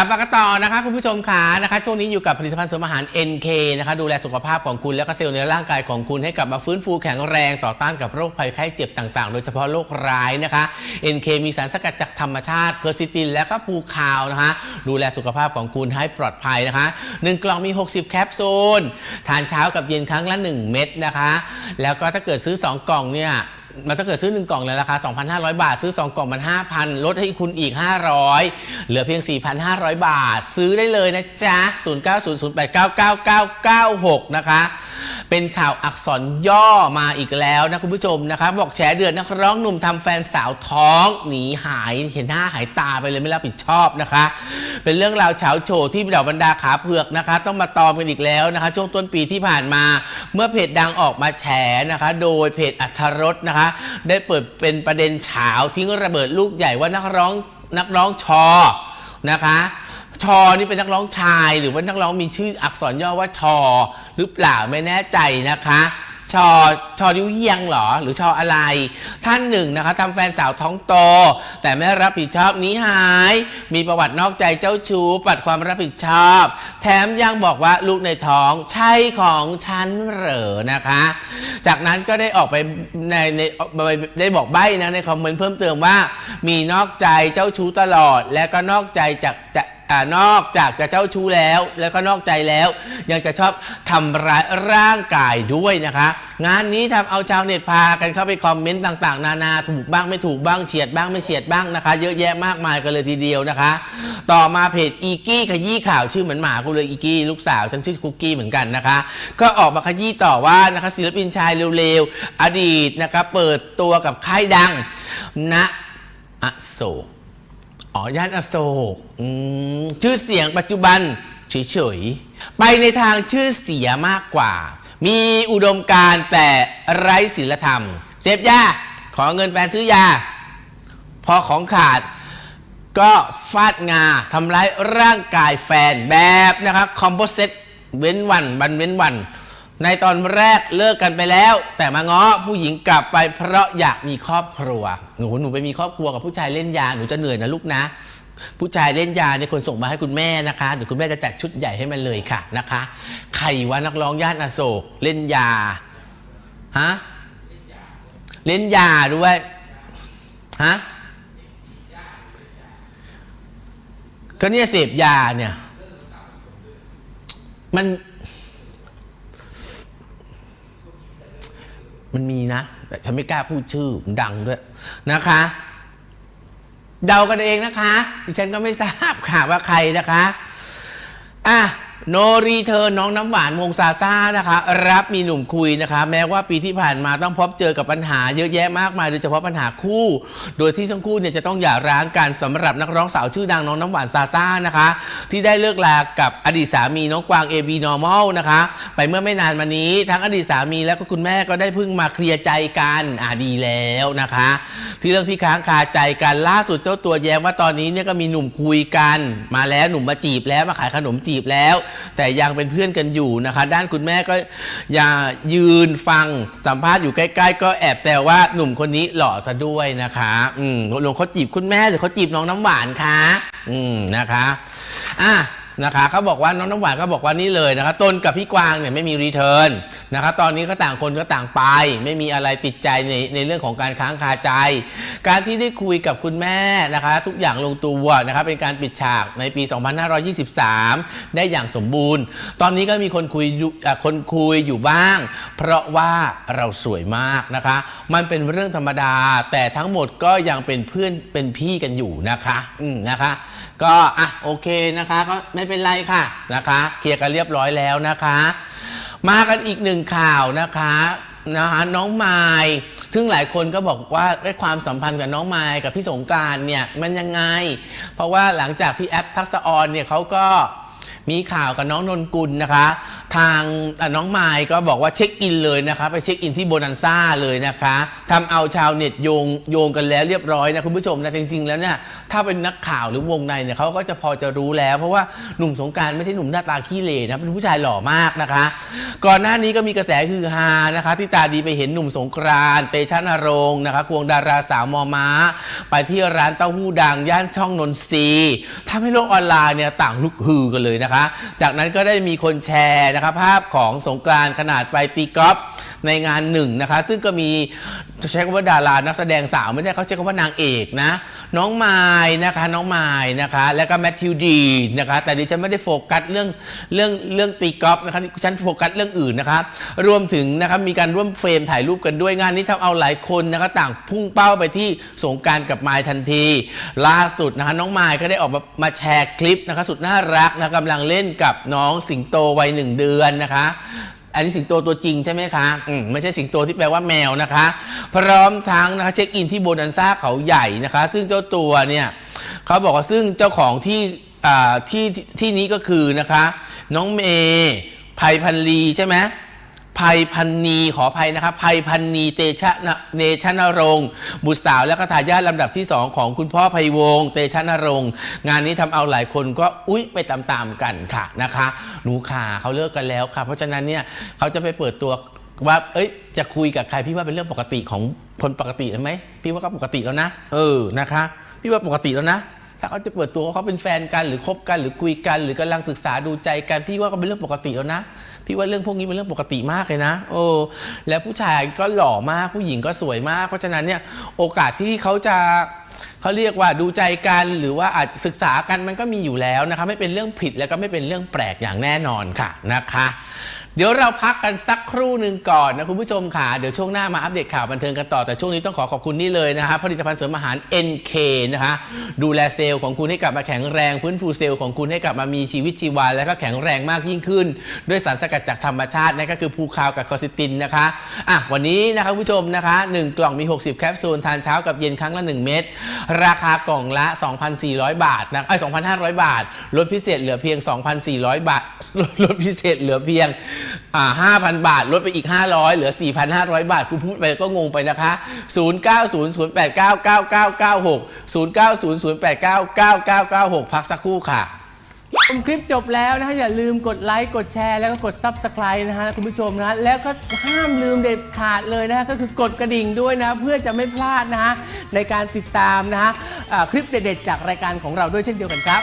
ลับมากันต่อนะคะคุณผู้ชมขานะคะช่วงนี้อยู่กับผลิตภัณฑ์เสริมอาหาร NK นะคะดูแลสุขภาพของคุณและก็เซลล์ในร่างกายของคุณให้กลับมาฟื้นฟูแข็งแรงต่อต้านกับโรคภัยไข้เจ็บต่างๆ โดยเฉพาะโรคร้ายนะคะ NK มีสารสกัดจากธรรมชาติเคอร์ซิติน และก็ภูคาวนะคะดูแลสุขภาพของคุณให้ปลอดภัยนะคะ 1 กล่องมี 60 แคปซูลทานเช้ากับเย็นครั้งละ 1 เม็ดนะคะ แล้วก็ถ้าเกิดซื้อ 2 กล่องเนี่ย มันถ้าเกิดซื้อ 1 กล่องในราคา 2,500 บาท ซื้อ 2 กล่องมัน 5,000 ลดให้คุณอีก 500 เหลือเพียง 4,500 บาท ซื้อได้เลยนะจ๊ะ 0900899996 นะคะ เป็นข่าวอักษรย่อมาอีกแล้วนะคุณผู้ชมนะคะ บอกแฉเดือดนักร้องหนุ่มทำแฟนสาวท้องหนีหายเห็นหน้าหายตาไปเลยไม่รับผิดชอบนะคะ เป็นเรื่องราวเฉาโฉที่เหล่าบรรดาขาเผือกนะคะ ต้องมาตอมกันอีกแล้วนะคะ ช่วงต้นปีที่ผ่านมา เมื่อเพจดังออกมาแฉนะคะ โดยเพจอัธรสนะคะได้เปิดเป็นประเด็นเฉาทิ้งระเบิดลูกใหญ่ว่านักร้องนักร้องชอนะคะชอนี่เป็นนักร้องชาย หรือว่านักร้องมีชื่ออักษรย่อว่าชอหรือเปล่าไม่แน่ใจนะคะ ชอชอนิ้วเยียงเหรอ หรือชออะไร ท่านหนึ่งนะคะทำแฟนสาวท้องโต แต่ไม่รับผิดชอบหนี้หาย มีประวัตินอกใจเจ้าชู้ปัดความรับผิดชอบ แถมยังบอกว่าลูกในท้องใช่ของฉันเหรอนะคะ จากนั้นก็ได้ออกไปในในได้บอกใบ้นะในคอมเมนต์เพิ่มเติมว่า มีนอกใจเจ้าชู้ตลอด และก็นอกใจจากจะ อนอกจากจะเจ้าชู้แล้ว แล้วก็นอกใจแล้ว ยังจะชอบทำร้ายร่างกายด้วยนะคะ งานนี้ทำเอาชาวเน็ตพากันเข้าไปคอมเมนต์ต่าง ๆ นานาถูกบ้างไม่ถูกบ้างเฉียดบ้างไม่เฉียดบ้างนะคะ เยอะแยะมากมายกันเลยทีเดียวนะคะ ต่อมาเพจอีกี้ขยี้ข่าวชื่อเหมือนหมากูเลยอีกี้ลูกสาวฉันชื่อคุกกี้เหมือนกันนะคะ ก็ออกมาขยี้ต่อว่านะคะศิลปินชายเร็วๆอดีตนะคะเปิดตัวกับค่ายดังณอโศก อ๋อย่านอโศกชื่อเสียงปัจจุบันเฉยๆ ไปในทางชื่อเสียมากกว่า มีอุดมการแต่ไร้ศีลธรรม เสพยา ขอเงินแฟนซื้อยา พอของขาดก็ฟาดงาทำร้ายร่างกายแฟนแบบนะครับคอมโพสเซตเว้นวันบันเว้นวัน ในตอนแรกเลิกกันไปแล้ว แต่มาง้อผู้หญิงกลับไปเพราะอยากมีครอบครัวหนูหนูไปมีครอบครัวกับผู้ชายเล่นยาหนูจะเหนื่อยนะลูกนะ ผู้ชายเล่นยาเนี่ยคนส่งมาให้คุณแม่นะคะเดี๋ยวคุณแม่จะจัดชุดใหญ่ให้มันเลยค่ะนะคะ ใครว่านักร้องย่านอโศกเล่นยาฮะเล่นยาด้วยฮะก็เนี่ยเสพยาเนี่ยมัน มันมีนะ แต่ฉันไม่กล้าพูดชื่อมันดังด้วยนะคะ เดากันเองนะคะ ดิฉันก็ไม่ทราบค่ะว่าใครนะคะ อะ โนรีเธอน้องน้ำหวานวงซาซ่านะคะ รับมีหนุ่มคุยนะคะ แม้ว่าปีที่ผ่านมาต้องพบเจอกับปัญหาเยอะแยะมากมายโดยเฉพาะปัญหาคู่ โดยที่ทั้งคู่เนี่ยจะต้องหย่าร้างกันสำหรับนักร้องสาวชื่อดังน้องน้ำหวานซาซ่านะคะ ที่ได้เลิกลากับอดีตสามีน้องกวาง AB Normal นะคะ ไปเมื่อไม่นานมานี้ทั้งอดีตสามีและก็คุณแม่ก็ได้เพิ่งมาเคลียร์ใจกันอ่าดีแล้วนะคะ ที่เรื่องที่ค้างคาใจกันล่าสุดเจ้าตัวแย้มว่าตอนนี้เนี่ยก็มีหนุ่มคุยกัน มาแล้วหนุ่มมาจีบแล้วมาขายขนมจีบแล้วแต่ยังเป็นเพื่อนกันอยู่นะคะ ด้านคุณแม่ก็อย่ายืนฟังสัมภาษณ์อยู่ใกล้ ๆ ก็แอบแซวว่าหนุ่มคนนี้หล่อซะด้วยนะคะ อืมหลวงเขาจีบคุณแม่หรือเขาจีบน้องน้ำหวานคะอืมนะคะอะนะคะเขาบอกว่าน้องน้ำหวานก็บอกว่านี่เลยนะคะตนกับพี่กวางเนี่ยไม่มีรีเทิร์น นะคะตอนนี้ก็ต่างคนก็ต่างไป ไม่มีอะไรติดใจในในเรื่องของการค้างคาใจ การที่ได้คุยกับคุณแม่นะคะทุกอย่างลงตัวนะคะเป็นการปิดฉากในปี 2523 ได้อย่างสมบูรณ์ ตอนนี้ก็มีคนคุยคนคุยอยู่บ้าง เพราะว่าเราสวยมากนะคะ มันเป็นเรื่องธรรมดา แต่ทั้งหมดก็ยังเป็นเพื่อนเป็นพี่กันอยู่นะคะอืมนะคะ ก็อะโอเคนะคะก็ไม่เป็นไรค่ะนะคะ เคลียร์กันเรียบร้อยแล้วนะคะ มากันอีกหนึ่งข่าวนะคะนะคะน้องไมายซึ่งหลายคนก็บอกว่าไอ้ความสัมพันธ์กับน้องไมายกับพี่สงกรานเนี่ยมันยังไง เพราะว่าหลังจากที่แอปทักษออนเนี่ยเขาก็มีข่าวกับน้องนนกุลนะคะ ทางน้องไมายก็บอกว่าเช็คอินเลยนะคะ ไปเช็คอินที่โบนันซ่าเลยนะคะทำเอาชาวเน็ตโยงโยงกันแล้วเรียบร้อยนะคุณผู้ชมนะจริง ๆ แล้วเนี่ยถ้าเป็นนักข่าวหรือวงในเนี่ยเขาก็จะพอจะรู้แล้ว เพราะว่าหนุ่มสงการไม่ใช่หนุ่มหน้าตาขี้เหร่นะเป็นผู้ชายหล่อมากนะคะ ก่อนหน้านี้ก็มีกระแสคือฮานะคะที่ตาดีไปเห็นหนุ่มสงกรานเตชะนรงค์นะคะควงดาราสาวมอม้า ไปที่ร้านเต้าหู้ดังย่านช่องนนทรีทำให้โลกออนไลน์เนี่ยต่างลุกฮือกันเลยนะคะ จากนั้นก็ได้มีคนแชร์นะคะภาพของสงกรานต์ขนาดไปตีกอล์ฟ ในงานหนึ่งนะคะ ซึ่งก็มีใช้คำว่าดารานักแสดงสาวไม่ใช่เขาใช้คำว่านางเอกนะ น้องไม้นะคะ น้องไม้นะคะ แล้วก็แมทธิวดีนะคะ แต่ดิฉันไม่ได้โฟกัสเรื่องเรื่องเรื่องตีกอล์ฟนะคะฉันโฟกัสเรื่องอื่นนะคะรวมถึงนะคะมีการร่วมเฟรมถ่ายรูปกันด้วยงานนี้ทำเอาหลายคนนะคะต่างพุ่งเป้าไปที่สงการกับไม้ทันที ล่าสุดนะคะน้องไม้ก็ได้ออกมามาแชร์คลิปนะคะสุดน่ารักนะกำลังเล่นกับน้องสิงโตวัยหนึ่งเดือนนะคะ อันนี้สิงโตตัวจริงใช่ไหมคะอืมไม่ใช่สิงโตที่แปลว่าแมวนะคะ พร้อมทั้งนะคะเช็คอินที่โบนันซ่าเขาใหญ่นะคะ ซึ่งเจ้าตัวเนี่ยเขาบอกว่าซึ่งเจ้าของที่อ่าที่ที่นี้ก็คือนะคะ น้องเมย์ภัยพันลีใช่ไหม ภัยพันนีขออภัยนะครับภัยพันนีเตชะเนชนรงค์บุตรสาวและก็ทายาทลำดับที่ 2 ของคุณพ่อภัยวงศ์เตชะนรงค์งานนี้ทำเอาหลายคนก็อุ๊ยไปตามๆกันค่ะนะคะ หนูขาเขาเลิกกันแล้วค่ะ เพราะฉะนั้นเนี่ยเขาจะไปเปิดตัวว่าเอ้ยจะคุยกับใครพี่ว่าเป็นเรื่องปกติของคนปกติไหมพี่ว่าก็ปกติแล้วนะ เออนะคะ พี่ว่าปกติแล้วนะ ถ้าเขาจะเปิดตัวว่าเขาเป็นแฟนกันหรือคบกันหรือคุยกัน หรือกำลังศึกษาดูใจกันพี่ว่าก็เป็นเรื่องปกติแล้วนะ พี่ว่าเรื่องพวกนี้เป็นเรื่องปกติมากเลยนะ โอ้แล้วผู้ชายก็หล่อมากผู้หญิงก็สวยมาก เพราะฉะนั้นเนี่ยโอกาสที่เขาจะเขาเรียกว่าดูใจกันหรือว่าอาจจะศึกษากันมันก็มีอยู่แล้วนะคะไม่เป็นเรื่องผิดแล้วก็ไม่เป็นเรื่องแปลกอย่างแน่นอนค่ะนะคะ เดี๋ยวเราพักกันสักครู่หนึ่งก่อนนะคุณผู้ชมค่ะเดี๋ยวช่วงหน้ามาอัปเดตข่าวบันเทิงกันต่อแต่ช่วงนี้ต้องขอขอบคุณนี่เลยนะคะผลิตภัณฑ์เสริมอาหาร NK นะคะดูแลเซลล์ของคุณให้กลับมาแข็งแรง ฟื้นฟูเซลล์ของคุณให้กลับมามีชีวิตชีวาและก็แข็งแรงมากยิ่งขึ้น ด้วยสารสกัดจากธรรมชาตินั่นก็คือภูคาวกับคอซิตินนะคะอะวันนี้นะคะผู้ชมนะคะ 1 กล่องมี 60 แคปซูลทานเช้ากับเย็นครั้งละ 1 เม็ดราคากล่องละ 2,400 บาทนะไอ้ย2,500 บาทลดพิเศษเหลือเพียง 2,400 บาทลดพิเศษเหลือเพียงอ่า5,000 บาท ลดไปอีก 500 เหลือ 4,500 บาทกูพูดไปก็งงไปนะคะ 0900899996 0900899996 พักสักครู่ค่ะ ชมคลิปจบแล้วนะฮะอย่าลืมกดไลค์กดแชร์แล้วก็กด Subscribe นะฮะคุณผู้ชมนะฮะแล้วก็ห้ามลืมเด็ดขาดเลยนะฮะก็คือกดกระดิ่งด้วยนะ เพื่อจะไม่พลาดนะฮะในการติดตามนะฮะอ่าคลิปเด็ดๆจากรายการของเราด้วยเช่นเดียวกันครับ